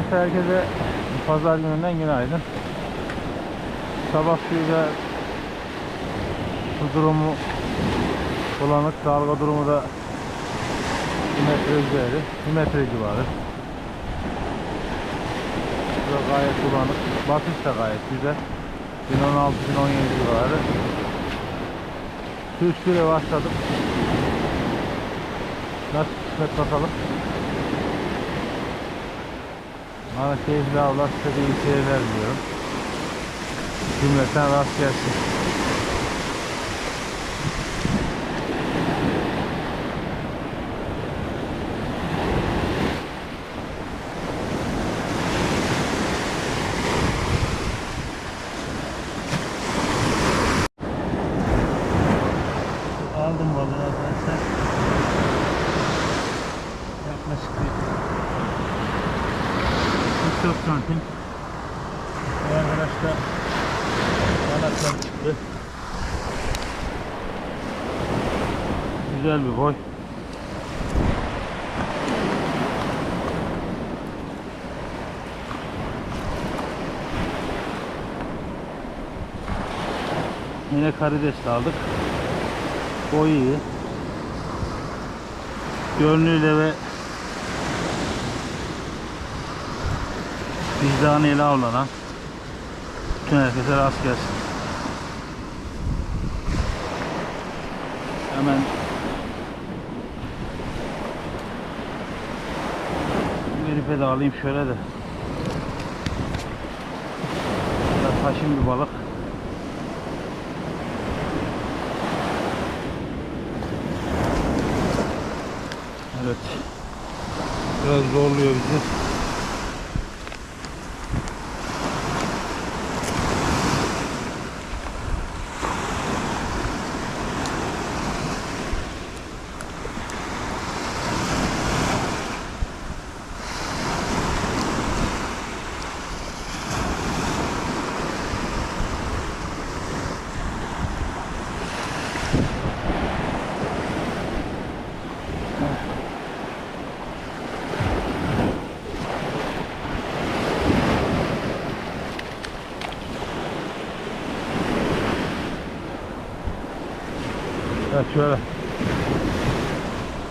Arkadaşlar herkese pazar gününden günaydın. Sabah suyuyla su durumu bulanık, dalga durumu da 1 metre üzeri, 1 metre civarı. Burada gayet bulanık. Batış da gayet güzel. 1016 1017 civarı. Su üstüyle başladık. Nasıl kısmet bakalım. Bana keyifli avlar size iyi seyirler diliyorum. Cümleten rast gelsin. Aldım balığı arkadaşlar. Yaklaşık bir 44 santim. Bu arkadaşlar kanatlar çıktı. Güzel bir boy. Yine karides de aldık. Boy iyi. Görünüyle ve vicdanıyla avlanan bütün herkese rast gelsin. Hemen bir ipe de alayım şöyle de. Biraz taşın bir balık. Evet. Biraz zorluyor bizi. Evet şöyle.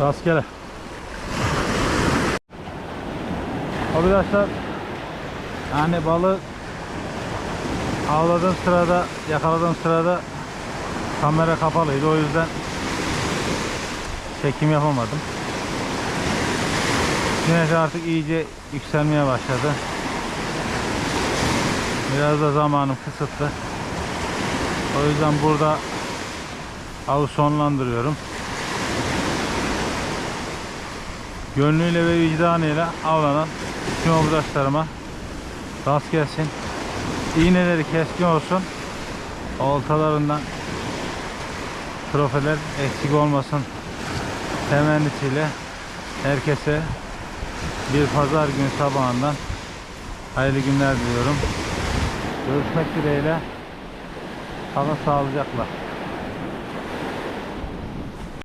Rastgele. Arkadaşlar yani balığı avladığım sırada yakaladığım sırada kamera kapalıydı o yüzden çekim yapamadım. Güneş artık iyice yükselmeye başladı. Biraz da zamanım kısıtlı. O yüzden burada avı sonlandırıyorum. Gönlüyle ve vicdanıyla avlanan tüm arkadaşlarıma rast gelsin. İğneleri keskin olsun. Oltalarından trofeler eksik olmasın temennisiyle herkese bir pazar günü sabahından hayırlı günler diliyorum. Görüşmek dileğiyle. Kalın sağlıcakla.